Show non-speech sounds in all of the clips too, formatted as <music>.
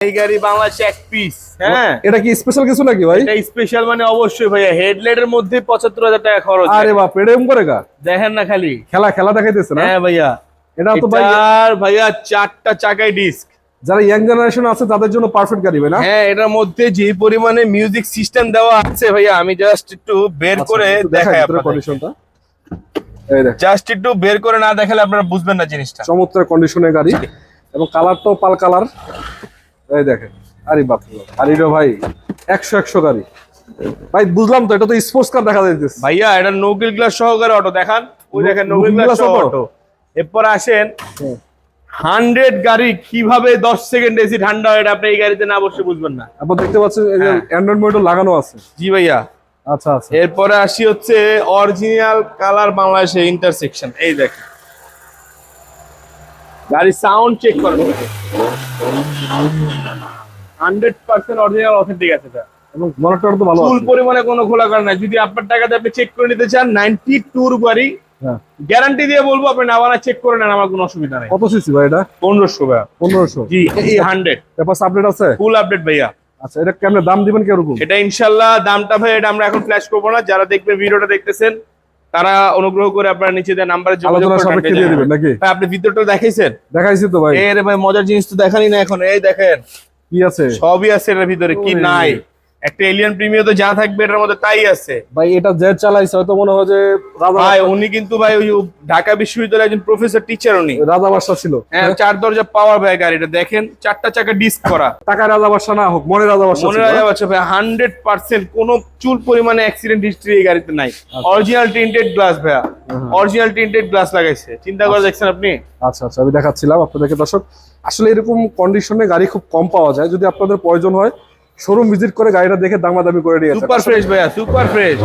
এই গাড়ি বাংলাদেশে এক পিস হ্যাঁ। এটা কি স্পেশাল কিছু নাকি ভাই? এটা স্পেশাল মানে অবশ্যই ভাইয়া হেডলাইটের মধ্যে পঁচাত্তর হাজার টাকা খরচ আরে বাপ এরকম করে গা? দেখেন না খালি। খেলা খেলা দেখাইতেছে না? হ্যাঁ ভাইয়া। এটা তো ভাই ভাইয়া চারটা চাকায় ডিস্ক যারা ইয়াং জেনারেশন আছে তাদের জন্য পারফেক্ট গাড়ি না? হ্যাঁ এটার মধ্যে যে পরিমাণে মিউজিক সিস্টেম দেওয়া আছে ভাইয়া আমি জাস্ট একটু বের করে দেখাই আপনাদের। কন্ডিশনটা এই দেখ জাস্ট একটু বের করে না দেখালে আপনারা বুঝবেন না জিনিসটা। চমৎকার কন্ডিশনের গাড়ি। এবং কালারটাও পাল কালার এই দেখেন আরে বাপ রে বাপ। আর এটা ভাই একশো একশো গাড়ি। ভাই বুঝলাম তো এটা তো স্পোর্টস কার দেখা যাইতেছে। ভাইয়া এটা নোকিল গ্লাস সহকারে অটো দেখান। ওই দেখেন নোকিল গ্লাস? অটো এরপর আসেন হান্ড্রেড গাড়ি কীভাবে দশ সেকেন্ড এসি ঠান্ডা হয় এটা আপনি এই গাড়িতে না বসে বুঝবেন না। আপনার দেখতে পাচ্ছেন এই যে। অ্যান্ড্রয়েড মোটর লাগানো আছে। জি ভাইয়া। আচ্ছা আচ্ছা। এরপরে আসি হচ্ছে অরিজিনাল কালার বাংলাদেশের ইন্টারসেকশন এই দেখেন। গাড়ি সাউন্ড চেক করেন। হান্ড্রেড পার্সেন্ট অরিজিনাল অথেন্টিক আছে এটা এবং মনিটর তো ভালো ফুল পরিমাণে কোনো খোলা কার নাই। যদি আপনার টাকাতে আপনি চেক করে নিতে চান নাইনটি টুর গাড়ি গ্যারান্টি দিয়ে বলব আপনি নামানা চেক করে নেন আমার কোনো অসুবিধা নেই। কত সিসি ভাই এটা? পনেরোশো ভাইয়া। পনেরোশো? জি এই হান্ড্রেড পেপার আপডেট আছে? ফুল আপডেট ভাইয়া। আচ্ছা এটা কেমনে দাম দিবেন কীরকম? এটা ইনশাল্লাহ দামটা ভাই এটা আমরা এখন ফ্ল্যাশ করব না। যারা দেখবেন ভিডিওটা দেখতেছেন তারা অনুগ্রহ করে আপনারা নিচে দেওয়া নাম্বারে যোগাযোগ করে দিয়ে দিবেন নাকি? আপনি ভিতরটা দেখাইছেন? দেখাইছি তো ভাই। এই রে ভাই মজার জিনিস তো দেখানি না এখন এই দেখেন। কি আছে? সবই আছে এর ভিতরে কি নাই? একটা এলিয়ান প্রিমিয়ার তো যা থাকবে এটার মধ্যে তাই আছে। ভাই এটা জেড চালাইছে হয়তো মনে হয় যে রাজা ভাই উনি কিন্তু ভাই ওই ঢাকা বিশ্ববিদ্যালয়ের একজন প্রফেসর টিচার উনি। রাজা বাদশা ছিল। হ্যাঁ চার দরজা পাওয়ার ভাই গাড়িটা দেখেন চারটা চাকা ডিস্ক করা। টাকা রাজা বাদশা না হোক মনে রাজা বাদশা মনে ছিল, রাখা ভাই হান্ড্রেড পার্সেন্ট কোনো চুল পরিমাণে অ্যাক্সিডেন্ট হিস্ট্রি এই গাড়িতে নাই। অরিজিনাল টিন্টেড গ্লাস ভাইয়া। অরিজিনাল টিন্টেড গ্লাস লাগাইছে। চিন্তা করে দেখছেন আপনি? আচ্ছা আচ্ছা আমি দেখাচ্ছিলাম আপনাদেরকে দর্শক। আসলে এরকম কন্ডিশনে গাড়ি খুব কম পাওয়া যায় যদি আপনাদের প্রয়োজন হয়। শোরুম ভিজিট করে গাড়িটা দেখে দামাদামি করে নিয়ে। সুপার ফ্রেশ ভাইয়া সুপার ফ্রেশ।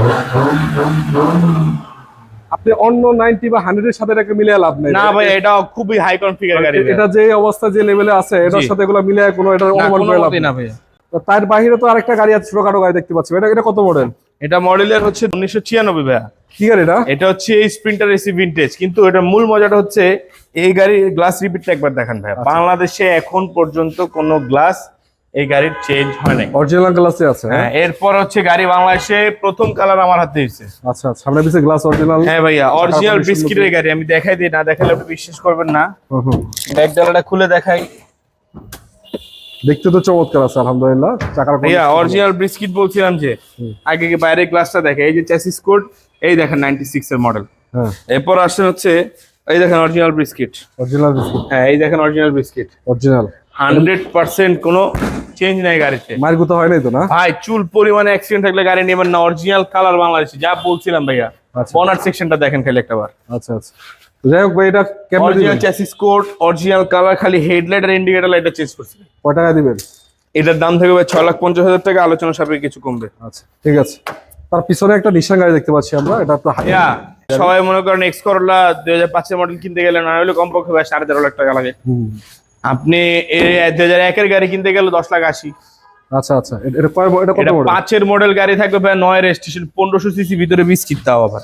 আপনি অন্য নাইনটি বা হান্ড্রেড এর সাথে এটাকে মিলিয়ে লাভ নাই। না ভাই এটা খুবই হাই কনফিগার গাড়ি এটা যে অবস্থা যে লেভেলে আছে এটার সাথে এগুলো মিলিয়ে কোনো এটার অনুমান করে লাভ না ভাইয়া। তো তার বাইরে তো আরেকটা গাড়ি আছে ছোটখাটো গাড়ি দেখতে পাচ্ছি এটা এটা কত মডেল এটা মডেলের হচ্ছে উনিশশো ছিয়ানব্বই ভাইয়া। কি গাড়ি এটা? এটা হচ্ছে এই স্প্রিন্টার এসি ভিনটেজ কিন্তু এটা মূল মজাটা হচ্ছে এই গাড়ির গ্লাস রিপিটটা একবার দেখান ভাইয়া। আচ্ছা। বাংলাদেশে এখন পর্যন্ত কোনো গ্লাস এই গাড়ির চেঞ্জ হয় নাই। অরিজিনাল গ্লাসে আছে হ্যাঁ? হ্যাঁ এরপর হচ্ছে গাড়ি বাংলাদেশে প্রথম কালার আমার হাতে হয়েছে। আচ্ছা সামনে পিছে গ্লাস অরিজিনাল হ্যাঁ ভাইয়া অরিজিনাল বিস্কিটের গাড়ি আমি দেখাই দিই না দেখালে আপনি বিশ্বাস করবেন না। ব্যাগ ডালাটা খুলে দেখাই। দেখতে তো চমৎকার আছে আলহামদুলিল্লাহ চাকার ভাইয়া অরিজিনাল বিস্কিট বলছিলাম যে আগে কি বাইরের গ্লাসটা দেখে? এই যে চ্যাসিস কোড এই দেখেন নাইনটি সিক্স এর মডেল হ্যাঁ। এরপর আসছে হচ্ছে এই দেখেন অরিজিনাল বিস্কিট অরিজিনাল বিস্কিট হ্যাঁ এই দেখেন original biscuit original hundred percent কোনো চেঞ্জ নাই গাড়িতে। মায়ের গুতো হয় নাই তো না? ভাই চুল পরিমাণে অ্যাক্সিডেন্ট থাকলে গাড়ি নেবেন না অরিজিনাল কালার বাংলাদেশে যা বলছিলাম ভাইয়া। আচ্ছা। বনার সেকশনটা দেখেন খালি একটা বার। আচ্ছা আচ্ছা। যাই হোক ভাই এটা কেমন original chassis code original colour খালি হেডলাইট আর ইন্ডিকেটর লাইটটা চেঞ্জ করছে। কয় টাকা দিবেন? এটার দাম থাকবে ছয় লাখ পঞ্চাশ হাজার টাকা আলোচনা সাপেক্ষে কিছু কমবে। আচ্ছা ঠিক আছে। তার পিছনে একটা নিশান গাড়ি দেখতে পাচ্ছি আমরা এটা তো হাই- সবাই মনে করেন এক্স করলা দুই হাজার পাঁচের মডেল কিনতে গেলে না হলে কমপক্ষে ভাই সাড়ে তেরো লাখ টাকা লাগে। আপনি দুই হাজার একের গাড়ি কিনতে গেলে দশ লাখ আশি। আচ্ছা আচ্ছা। এটা- এটা কয় এটা কত মডেল পাঁচের মডেল গাড়ি থাকবে ভাই নয় রেজিস্ট্রেশন পনেরোশো সিসি ভিতরে বিস্কিট তাও আবার।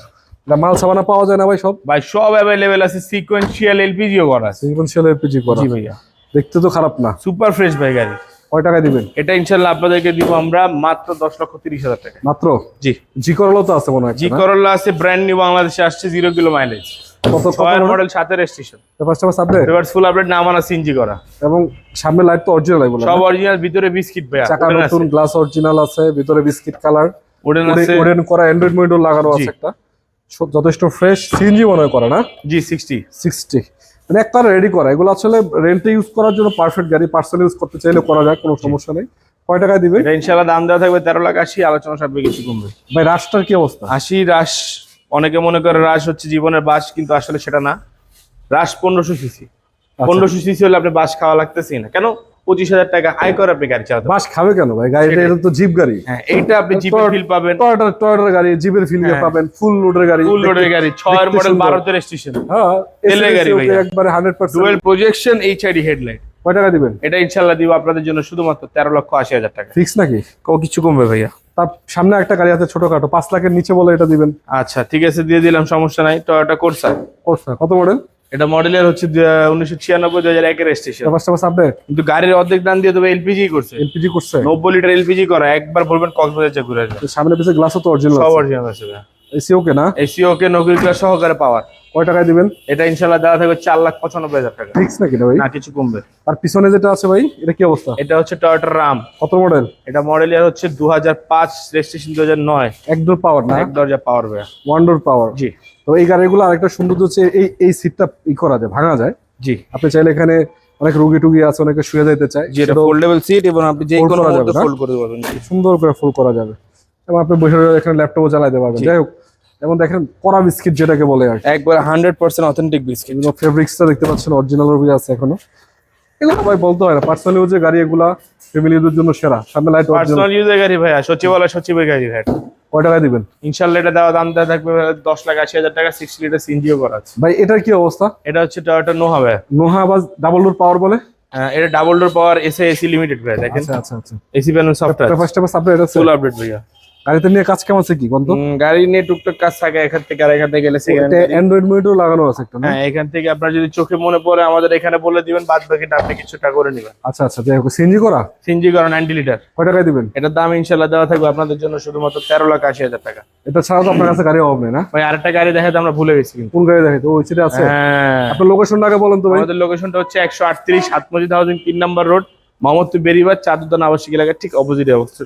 এটা মাল সামানা পাওয়া যায় না ভাই সব? ভাই সব অ্যাভেলেবেল আছে সিকোয়েন্সিয়াল এলপিজিও করা আছে। সিকুয়েন্সিয়াল এলপিজি করা। জি ভাইয়া। দেখতে তো খারাপ না। সুপার ফ্রেশ ভাই গাড়ি। কয় টাকা দিবেন? এটা ইনশাল্লাহ আপনাদেরকে দিব আমরা মাত্র দশ লক্ষ তিরিশ হাজার টাকা। মাত্র? জি। জি করল তো আছে মনে হয় জি? করোলা আছে ব্র্যান্ড নিউ বাংলাদেশে আসছে জিরো কিলো মাইলেজ ছয়ের মডেল মডেল সাতের registration first time update reverse full update নাম আনা সিনজি করা। এবং সামনে লাইট তো অরিজিনাল বলে সব অরিজিনাল ভিতরে বিস্কিট চাকা নতুন গ্লাস অরিজিনাল আছে ভিতরে বিস্কিট কালার ওডেন আছে। ওডেন করা অ্যান্ড্রয়েড মনিটর লাগানো আছে একটা। যথেষ্ট ফ্রেশ সিএনজি মনে হয় করা না? জি সিক্সটি সিক্সটি মানে একবার রেডি করা। এগুলো আসলে রেন্টে ইউজ করার জন্য পারফেক্ট গাড়ি পার্সোনাল ইউজ করতে চাইলে করা যায় কোনো সমস্যা নেই। কয় টাকায় দিবে? এটা ইনশাল্লাহ দাম দেওয়া থাকবে তেরো লাখ আশি আলোচনা সাপেক্ষে কিছু কমবে? ভাই রাশটার কি অবস্থা? আশি রাশ অনেকে মনে করে রাশ হচ্ছে জীবনের বাস কিন্তু আসলে সেটা না। রাশ পনেরোশো সিসি। আচ্ছা। পনেরোশো সিসি হলে আপনি বাস খাওয়া লাগতেছি না। কেন? পঁচিশ হাজার টাকা আয় করে আপনি গাড়ি চালাতে বাস খাবে কেন ভাই? গাড়িটা এটা তো জিপ গাড়ি। হ্যাঁ এইটা আপনি জিপে টয়- ফিল পাবেন। টয়োটা টয়োটার গাড়ি জিপের ফিল হ্যাঁ। পাবেন। ফুল লোডের গাড়ি। ফুল লোডের গাড়ি ছয়ের মডেল। বারোতে রেজিস্ট্রেশন হ্যাঁ তেলের গাড়ি ভাইয়া। একবারে hundred percent projection HID headlight কয় টাকা দিবেন? এটা ইনশাল্লাহ দিব আপনাদের জন্য শুধুমাত্র তেরো লক্ষ আশি হাজার টাকা। ফিক্স নাকি? ও কিছু কমবে ভাইয়া। তার সামনে একটা গাড়ি আছে ছোটখাটো পাঁচ লাখের নিচে বলে এটা দিবেন। আচ্ছা ঠিক আছে দিয়ে দিলাম সমস্যা নাই। টয়োটা কোর্সা কোর্সা কত মডেল এটা মডেলের হচ্ছে উনিশশো ছিয়ানব্বই দুই হাজার একের আপডেট কিন্তু গাড়ির অর্ধেক দান দিয়ে তবে এলপিজি করছে। এলপিজি করছে? নব্বই লিটার এলপিজি করা একবার বলবেন কক্সবাজার ঘুরে আসবে সামনে পিছে গ্লাসও তো অরিজিনাল সব অরিজিনাল আছে এসি ওকে না এসি ওকে ক্লাস সহকারে পাওয়ার। কয় টাকায় দিবেন? এটা ইনশাল্লাহ দেওয়া থাকবে চার লাখ পঁচানব্বই হাজার টাকা। ফিক্স নাকি এটা ভাই? না কিছু কমবে। আর পিছনে যেটা আছে ভাই এটা কি অবস্থা? এটা হচ্ছে টয়োটার রাম কত মডেল এটা মডেল ইয়ার হচ্ছে দু হাজার পাঁচ রেজিস্ট্রেশন দু হাজার নয় একদম পাওয়ার না? এক দরজা পাওয়ার ভাইয়া। ওয়ান ডোর পাওয়ার জি। তো এই গাড়িগুলো আরেকটা সৌন্দর্য হচ্ছে এই এই সিটটা ই করা যায় ভাঙা যায়। জি। আপনি চাইলে এখানে অনেক রুগী টুগি আছে অনেকে শুয়ে যাইতে চায়। জি এটা সেটাও ফোল্ডেবল সিট এবং আপনি যে কোনো মধ্যে ফোল্ড করে পারবেন সুন্দর করে ফুল করা যাবে। এবং আপনি বসে এখানে ল্যাপটপও চালাতে পারবেন। যাই হোক এবং দেখেন কড়া বিস্কিট যেটাকে বলে আর একবার হান্ড্রেড পার্সেন্ট অথেন্টিক বিস্কিট। বিভিন্ন ফেব্রিক্সটা দেখতে পাচ্ছেন অরিজিনাল রবি আছে এখনও। এগুলো ভাই বলতে হয় না পার্সোনাল ইউজের গাড়ি এগুলা ফ্যামিলি ইউজের জন্য সেরা। সামনে লাইট পার্সোনাল ইউজের গাড়ি ভাইয়া সচিবালয় সচিবের গাড়ি ভাই। কয় দিবেন? এটা দেওয়া দাম দেওয়া থাকবে দশ লাখ আশি হাজার টাকা সিক্সটি লিটার সিনজিও করা আছে। ভাই এটার কি অবস্থা? এটা হচ্ছে টয়োটা নোহা ভাই। নোহা বা ডাবল ডোর পাওয়ার বলে? এটা ডাবল ডোর পাওয়ার এসে এসি লিমিটেড ভাই দেখেন। আচ্ছা আচ্ছা আচ্ছা। AC panel software first time আপনি এটা ফুল আপডেট ভাইয়া। গাড়িতে নিয়ে কাজ কেমন আছে কি উম, গাড়ি নিয়ে টুকটাক কাজ থাকে এখান থেকে আর এখান থেকে গেলে সেকেন্ড অ্যান্ড্রয়েড মনিটর লাগানো আছে একটা হ্যাঁ এখান থেকে আপনার যদি চোখে মনে পড়ে আমাদের এখানে বলে দিবেন বাদ বাকিটা আপনি কিছুটা করে নেবেন। আচ্ছা আচ্ছা হোক সিএনজি করা? সিনজি করা নাইনটি লিটার কয় টাকায় দিবেন? এটার দাম ইনশাল্লাহ দেওয়া থাকবে আপনাদের জন্য শুধুমাত্র তেরো লাখ আশি হাজার টাকা। এটা ছাড়া তো আপনার কাছে গাড়ি নেই না? ভাই আরেকটা গাড়ি দেখাতে আমরা ভুলে গেছি কিন্তু। কোন গাড়ি দেখে ওই সিটে আছে। হ্যাঁ। আপনার লোকেশনটা আগে বলেন তো ভাই। আমাদের লোকেশনটা হচ্ছে একশো আটত্রিশ সাতমজিদ হাউজিং তিন নম্বর রোড মোহাম্মদপুর আবাসিক এলাকার ঠিক অপোজিটে অবস্থিত।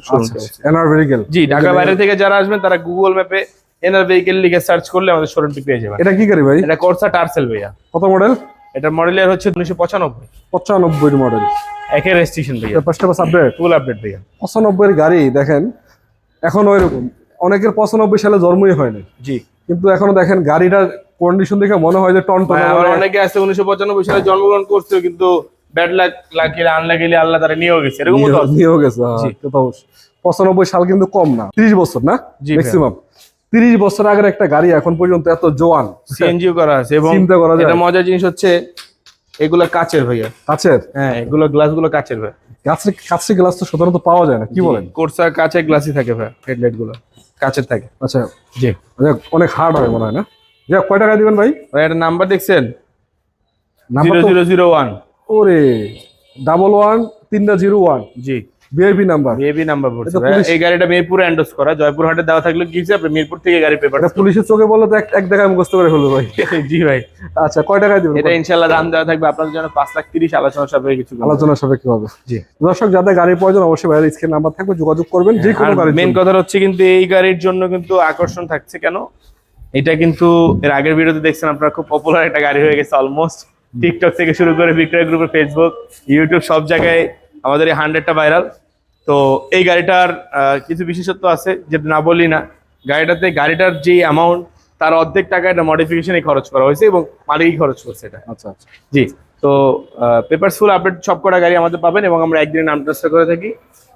এনআর ভেহিকেল জি ঢাকা বাইরে থেকে যারা আসবেন তারা গুগল ম্যাপে এনার ভেহিকেল লিখে সার্চ করলে আমাদের শোরুমটি পেয়ে যাবেন। এটা কি গাড়ি ভাই? এটা কোর্সা টার্সেল ভাইয়া। কত মডেল এটা মডেলের হচ্ছে উনিশশো পঁচানব্বই। পঁচানব্বই মডেল একের রেজিস্ট্রেশন ভাইয়া। ফার্স্ট আপডেট ফুল আপডেট ভাইয়া। গাড়ি দেখেন এখন ওই রকম অনেকের পঁচানব্বই সালে জন্মই হয়নি। জি। কিন্তু এখনও দেখেন গাড়িটার কন্ডিশন দেখে মনে হয় যে টন টন আবার অনেকে আছে উনিশশো পঁচানব্বই সালে জন্মগ্রহণ করছে কিন্তু ব্যাড লাক লাগিলে আনলাগিলে আল্লাহ তারা নিয়েও গেছে এরকম তো। নিয়েও গেছে হ্যাঁ, তো পঁচানব্বই সাল কিন্তু কম না তিরিশ বছর না? ম্যাক্সিমাম তিরিশ বছর আগের একটা গাড়ি এখন পর্যন্ত এত জোয়ান। সিএনজিও করা আছে এবং চিন্তা করা যায়। মজার জিনিস হচ্ছে এগুলো কাচের ভাইয়া। কাছের হ্যাঁ এগুলো গ্লাসগুলো কাচের ভাই। কাছে কাছে গ্লাস তো সাধারণত পাওয়া যায় না কি বলেন? কোর্সা কাচের গ্লাসই থাকে ভাই হেডলাইটগুলো কাচের থাকে। আচ্ছা জি। অনেক হার্ড হয় মনে হয় না? যাক কয় টাকা দিবেন ভাই? ভাই একটা নাম্বার দেখছেন? Number zero zero zero one. ওরে ডাবল ওয়ান তিনটা জিরো ওয়ান জি। ভিআইপি নাম্বার মেবি নাম্বার পড়ছে। এই গাড়িটা মিরপুরে এন্ডোস করা। জয়পুর হাটে দেওয়া থাকলে কি হিসাবে মিরপুর থেকে গাড়ি পেপার পুলিশের চোখে বললে তো এক এক জায়গায় মুখস্থ করে ফেলব ভাই। <laughs> জি ভাই। আচ্ছা কয় টাকায় দিবেন? এটা ইনশাল্লাহ দাম দেওয়া থাকবে। আপনাদের জন্য পাঁচ লাখ তিরিশ আলোচনা সাপেক্ষে কিছু। আলোচনা সাপেক্ষে হবে। জি। দর্শক যাদের গাড়ির প্রয়োজন অবশ্যই ভাইয়ের স্ক্রিন নাম্বার থাকবে যোগাযোগ করবেন যে কোনো গাড়ি মেন কথা হচ্ছে কিন্তু এই গাড়ির জন্য কিন্তু আকর্ষণ থাকছে কেন? এটা কিন্তু এর আগের ভিডিওতে দেখছেন আপনারা খুব পপুলার একটা গাড়ি হয়ে গেছে অলমোস্ট টিকটক থেকে শুরু করে বিক্রয় গ্রুপের ফেসবুক ইউটিউব সব জায়গায় আমাদের এই হান্ড্রেডটা ভাইরাল তো এই গাড়িটার কিছু বিশেষত্ব আছে যেটা না বলি না গাড়িটাতে গাড়িটার যে অ্যামাউন্ট তার অর্ধেক টাকা এটা মডিফিকেশনে খরচ করা হয়েছে এবং মালিকই খরচ করছে এটা। আচ্ছা আচ্ছা। জি তো পেপারস ফুল আপডেট সব কটা গাড়ি আমাদের পাবেন এবং আমরা একদিনে নাম ট্রান্সফার করে থাকি।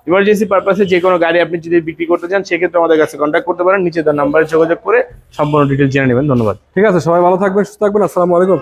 ইমার্জেন্সি পারপাসে যে কোনো গাড়ি আপনি যদি বিক্রি করতে চান সেক্ষেত্রে আমাদের কাছে কন্ট্যাক্ট করতে পারেন নিচে তার নাম্বারে যোগাযোগ করে সম্পূর্ণ ডিটেল জেনে নেবেন। ধন্যবাদ। ঠিক আছে সবাই ভালো থাকবেন সুস্থ থাকবেন। আসসালামু আলাইকুম